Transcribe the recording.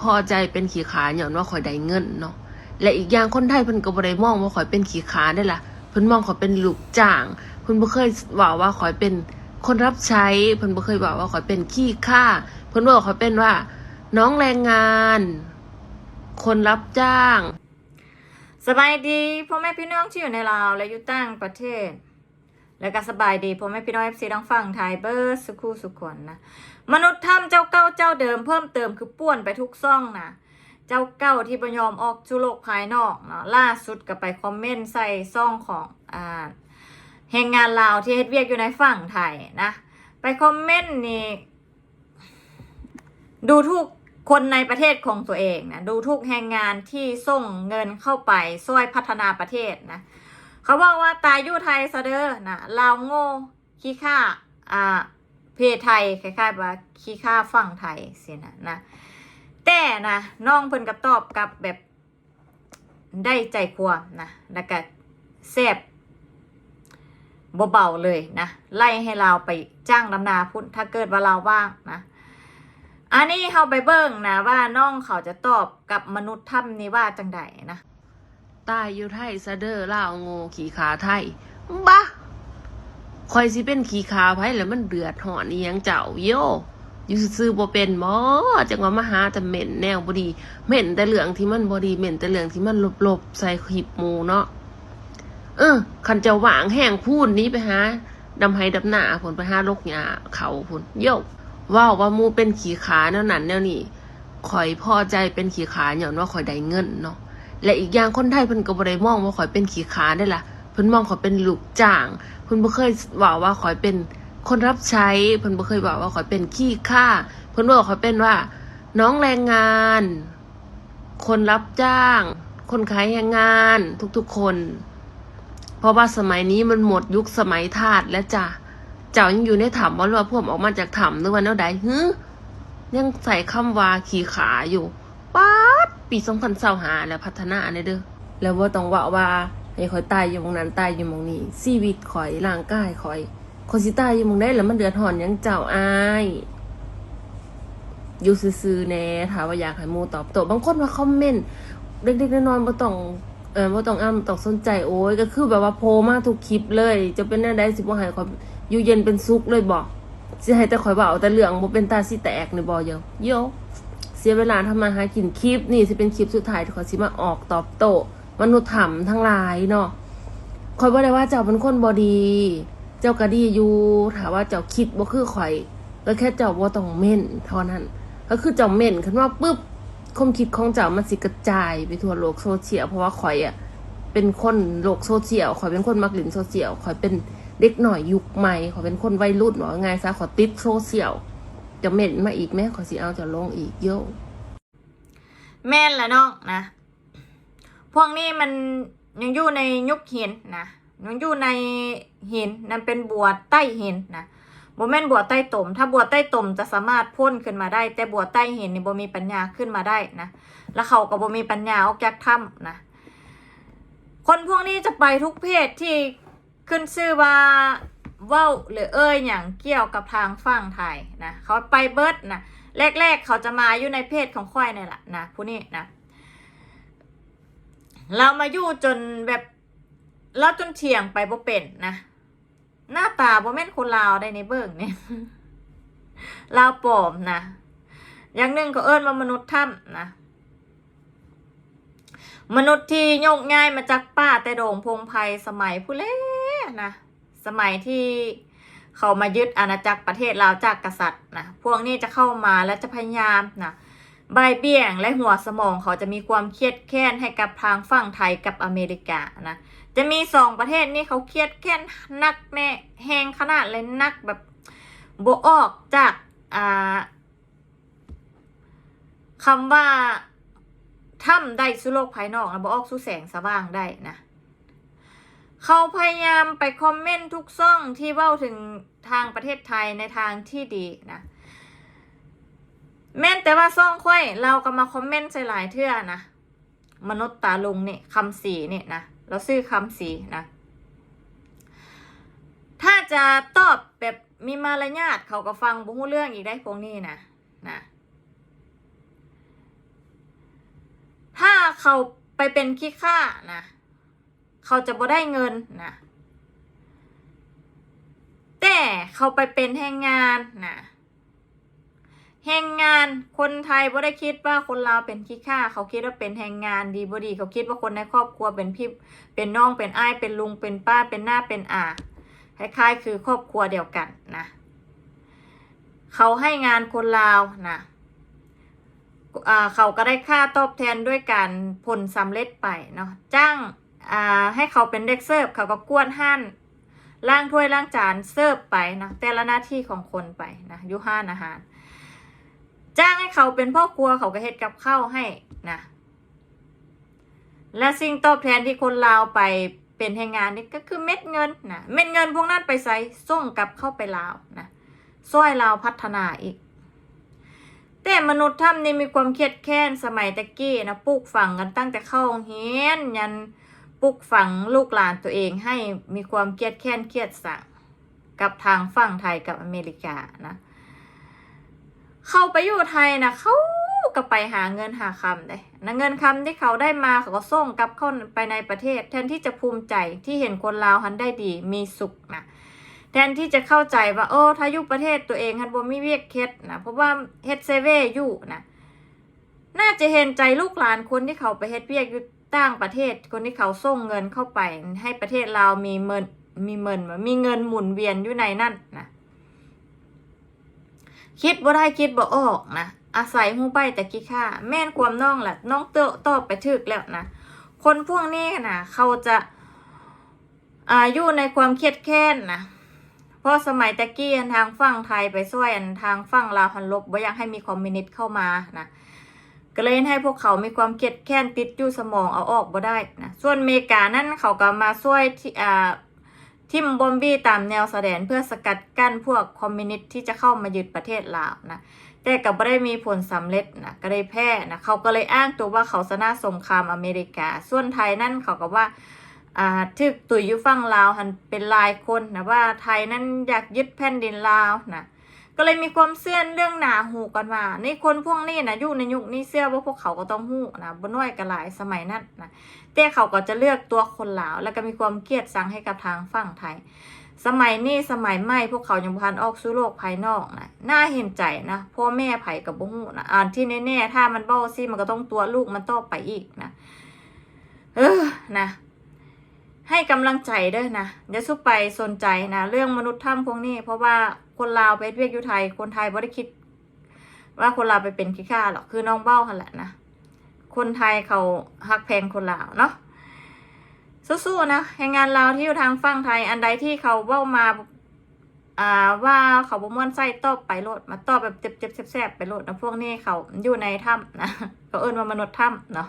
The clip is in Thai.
พอใจเป็นขี้ขาหย่อนว่าข่อยได้เงินเนาะและอีกอย่างคนไทยเพิ่นก็บ่ได้มองว่าข่อยเป็นขี้ขาได้ล่ะเพิ่นมองข่อยเป็นลูกจ้างเพิ่นบ่เคยว่าว่าข่อยเป็นคนรับใช้เพิ่นบ่เคยว่าว่าข่อยเป็นขี้ข้าเพิ่นบอกข่อยเป็นว่า น้องแรงงาน คนรับจ้างสบายดีพ่อแม่พี่น้องที่อยู่ในลาวและอยู่ต่างประเทศ และก็สบายดีพ่อแม่พี่น้องเอฟซีดังฝั่งไทยเบอร์สุคูสุขวนนะ มนุษย์ถ้ำเจ้าเก้าเจ้าเดิมเพิ่มเติมคือป้วนไปทุกซ่องนะเจ้าเก้าที่ประยอมออกสู่โลกภายนอกเนาะล่าสุดก็ไปคอมเมนต์ใส่ซ่องของอ่าแรงงานลาวที่เฮ็ดเวียกอยู่ในฝั่งไทยนะไปคอมเมนต์นี่ดูทุกคนในประเทศของตัวเองนะดูทุกแรงงานที่ส่งเงินเข้าไปช่วยพัฒนาประเทศนะเขาบอกว่าตายยู่ไทยซะเด้อนะลาวโง่ขี้ข้าอ่า เพศไทยคล้ายๆว่าขี้ข้าฝั่งไทยสินะนะแต่นะน้องเพิ่นก็ตอบกับแบบได้ใจความนะแล้วก็แซบเบาๆเลยนะไล่ให้เราไปจ้างดำนาพุ่นถ้าเกิดว่าเราว่างนะอันนี้เขาไปเบิ่งนะว่าน้องเขาจะตอบกับมนุษย์ถ้ำนี้ว่าจังใดนะตายอยู่ไทยซะเด้อลาโงขี่ขาไทยบ้า คอยสิเป็นขี่ขาไผแล้วมันเดือดหอนอีหยังเจ้าโยอยู่ซื่อบ่เป็นบ่จังว่ามาหาแต่เหม็นแนวบ่ดีเหม็นแต่เหลืองที่มันบ่ดีเหม็นแต่เหลืองที่มันหลบๆใส่คลิปหมูเนาะเออคันจะหวางแห้งพูนนี้ไปหาดำไห้ดำหน้าผลไปหาลกหญ้าเขาพุ่นโยกว้าว่ามูเป็นขี่ขาแนวนั้นแนวนี้ข่อยพอใจเป็นขี่ขาหย่อนว่าข่อยได้เงินเนาะและอีกอย่างคนไทยเพิ่นก็บ่ได้มองว่าข่อยเป็นขี้ขาได้ล่ะ พิ่นมองขอเป็นลูกจ้างเพิ่นบ่เคยว่าว่าขอเป็นคนรับใช้เพิ่นบ่เคยว่าว่าขอเป็นขี้ข้าเพิ่นบอกขอเป็นว่า น้องแรงงาน คนรับจ้าง คนขายแรงงานทุกๆคน เพราะว่าสมัยนี้มันหมดยุคสมัยทาสแล้วจ้ะเจ้ายังอยู่ในถ้ำบ่หรือว่าพวกออกมาจากถ้ำหรือว่าแนวใดฮึยังใส่คำว่าขี้ขาอยู่ป๊าดปีสองพันเศร้าหาแล้วพัฒนาในเด้อแล้วว่าต้องว่าว่า ให้ข่อยตายอยู่มองนั้นตายอยู่มองนี้ชีวิตข่อยร่างกายข่อยข่อยสิตายอยู่มองได้แล้วมันเดือดร้อนยังเจ้าอายอยู่ซื่อๆแน่ถามว่าอยากให้มูตอบโต้บางคนว่าคอมเมนต์เด็กๆนอยๆบ่ต้องเออบ่ต้องอ้ํต้องสนใจโอ้ยก็คือแบบว่าโพลมาทุกคลิปเลย จะเป็นแนวใดสิบ่ให้ข่อยอยู่เย็นเป็นสุขเลยบ่สิให้แต่ข่อยเว้าแต่เรื่องบ่เป็นตาสิแตกในี่บ่เยอะโยเสียเวลาทำมาหากินคลิปนี่จะเป็นคลิปสุดท้ายที่ขาสิมาออกตอบโต้ มนุษย์ถมทั้งหลายเนาะคอยบอกได้ว่าเจ้าเป็นคนบอดี เจ้าก็ดีอยู่ถามว่าเจ้าคิดบ่คือข่อยก็แค่เจ้าบ่ต้องเม่นเท่านั้น ก็คือเจ้าเม่นขึ้นว่าปุ๊บความคิดของเจ้ามันสิกระจายไปทั่วโลกโซเชียลเพราะว่าข่อยอะเป็นคนโลกโซเชียลข่อยเป็นคนมักเล่นโซเชียลข่อยเป็นเด็กหน่อยยุคใหม่ข่อยเป็นคนวัยรุ่นว่าไงซะข่อยติดโซเชียลจะเม่นมาอีกไหมข่อยสิเอาจะลงอีกเยอะแม่นแหละน้องนะ วกนี้มันยังอยู่ในยุคหินนะยังอยู่ในหินนั่นเป็นบัวใต้หินนะบ่แม่นบัวใต้ตม ถ้าบัวใต้ตมจะสามารถพ่นขึ้นมาได้ แต่บัวใต้หินนี่บ่มีปัญญาขึ้นมาได้นะแล้วเขาก็บ่มีปัญญาออกจากถ้ำนะคนพวกนี้จะไปทุกเพศที่ขึ้นชื่อว่าเว้าหรือเอ้ยอย่างเกี่ยวกับทางฝั่งไทยนะเขาไปเบิร์ดนะแรกๆเขาจะมาอยู่ในเพศของควายนี่แหละนะผู้นี้นะ เรามาอยู่จนแบบเราจนเถียงไปบ่เป็นนะ หน้าตาบ่แม่นคนลาวได้ในเบิ่งเนี่ยลาวปลอมนะอย่างหนึ่งเขาเอิ้นว่ามนุษย์ถ้ำนะมนุษย์ที่โยกง่ายมาจากป่าแต่โด่งพงไพรสมัยผู้เล่นะสมัยที่เขามายึดอาณาจักรประเทศลาวจากกษัตริย์นะพวกนี้จะเข้ามาและจะพยายามนะ บายเบี่ยงและหัวสมองเขาจะมีความเครียดแค้นให้กับทางฝั่งไทยกับอเมริกานะ จะมีสองประเทศนี้เขาเครียดแค้นนักแน่แหงขนาดเลยนักแบบโบออกจากอ่าคำว่าถ้ำได้สู่โลกภายนอกนะบออกสู่แสงสว่างได้นะ เขาพยายามไปคอมเมนต์ทุกซ่องที่เว้าถึงทางประเทศไทยในทางที่ดีนะ แม่นแต่ว่าซ่องค่อย เราก็มาคอมเมนต์ใส่หลายเทื่อนะมนุษย์ตาลงเนี่ยคำสีเนี่ยนะเราซื้อคำสีนะ ถ้าจะตอบแบบมีมารยาทเขาก็ฟังบุ้เรื่องอีกได้พวกนี้นะนะถ้าเขาไปเป็นขี้ข้านะเขาจะบ่ได้เงินนะแต่เขาไปเป็นแรงงานนะแรงง คนไทยบ่ได้คิดว่าคนลาวเป็นขี้ข้าเขาคิดว่าเป็นแรงงานดีบ่ดีเขาคิดว่าคนในครอบครัวเป็นพี่เป็นน้องเป็นอ้ายเป็นลุงเป็นป้าเป็นหน้าเป็นอาคล้ายๆ คือครอบครัวเดียวกันนะ เขาให้งานคนลาวนะเขาก็ได้ค่าตอบแทนด้วยการผลสำเร็จไปเนาะจ้างให้เขาเป็นเด็กเสิร์ฟเขาก็กวนห้านล้างถ้วยล้างจานเสิร์ฟไปนะแต่ละหน้าที่ของคนไปนะยุห้านอาหาร จ้างให้เขาเป็นพ่อครัวเขาก็เฮ็ดกับข้าวให้นะและสิ่งตอบแทนที่คนลาวไปเป็นแรงงานนี่ก็คือเม็ดเงินนะเม็ดเงินพวกนั้นไปใส่ส่งกลับเข้าไปลาวนะซ้อยลาวพัฒนาอีก แต่มนุษย์ถ้ำนี่มีความเครียดแค้นสมัยตะกี้นะปลูกฝังกันตั้งแต่เข้าเฮียนยันปลูกฝังลูกหลานตัวเองให้มีความเครียดแค้นเครียดสังกับทางฝั่งไทยกับอเมริกานะ เขาไปอยู่ไทยนะเขาก็ไปหาเงินหาคำได้นะเงินคำที่เขาได้มาเขาก็ส่งกลับเข้าไปในประเทศ แทนที่จะภูมิใจที่เห็นคนลาวหันได้ดีมีสุขนะแทนที่จะเข้าใจว่าโอ้ถ้าอยู่ประเทศตัวเองฮันบ่มีเวียกเฮ็ดนะเพราะว่าเฮ็ดเซเว่อยู่นะน่าจะเห็นใจลูกหลานคนที่เขาไปเฮ็ดเวียกอยู่ต่างประเทศ คนที่เขาส่งเงินเข้าไป ให้ประเทศเราวมีเงินมีเงินมีเงินหมุนเวียนอยู่ในนั่นนะ คิดบ่ได้คิดบ่ออกนะอาศัยหูไปแต่กี้ค่าแม่นความน้องแหละน้องเตอะตอบไปถึกแล้วนะคนพวกนี้นะเขาจะอายู่ในความเครียดแค้นนะเพราะสมัยตะกี้อันทางฝั่งไทยไปช่วยอันทางฝั่งลาวพันลบว่าอยากให้มีคอมมิวนิสต์เข้ามานะก็เลยให้พวกเขามีความเครียดแค้นติดอยู่สมองเอาออกบ่ได้นะส่วนอเมริกานั่นเขาก็มาช่วยที่อ่า ทิมบอมบี้ตามแนวแสดงเพื่อสกัดกั้นพวกคอมมิวนิสต์ที่จะเข้ามายึดประเทศลาวนะแต่ก็ไม่ได้มีผลสำเร็จนะก็เลยแพ้นะเขาก็เลยอ้างตัวว่าเขาชนะสงครามอเมริกา ส่วนไทยนั่นเขาก็ว่าอ่าทึกตุยยุฟั่งลาวหันเป็นลายคนนะว่าไทยนั้นอยากยึดแผ่นดินลาวนะ ก็เลยมีความเสื่อเรื่องหนาหูกันว่านี่คนพวกนี้นะอยู่ในยุคนี้เสื้อว่าพวกเขาก็ต้องหูนะบนน้อยกันหลายสมัยนั้นนะแต่เขาก็จะเลือกตัวคนลาว แล้วก็มีความเกลียดสังให้กับทางฝั่งไทย สมัยนี้สมัยใหม่พวกเขายังพันออกสู่โลกภายนอกนะน่าเห็นใจนะพ่อแม่ไผ่กับบุหูนะอ่านที่แน่ๆถ้ามันเบ้าซี่มันก็ต้องตัวลูกมันต่อไปอีกนะเออนะให้กำลังใจด้อนะอย่าสู้ไปสนใจนะ เรื่องมนุษย์ถ้ำพวกนี้เพราะว่า คนลาวไปเวียกอยู่ไทย คนไทยบ่ได้คิด ว่าคนลาวไปเป็นขี้ข้าหรอกคือน้องเบ้าหันแหละนะคนไทยเขาฮักแพงคนลาวเนาะสู้ๆนะแรงงานลาวที่อยู่ทางฝั่งไทย อันใดที่เขาเว้ามาอ่าว่าเขาบ่ม่วนไส้ตอบไปโลดมาตอบแบบเจ็บๆแสบๆไปโลดนะพวกนี้เขาอยู่ในถ้ำนะเขาเอิ้นว่ามนุษย์ถ้ำเนาะ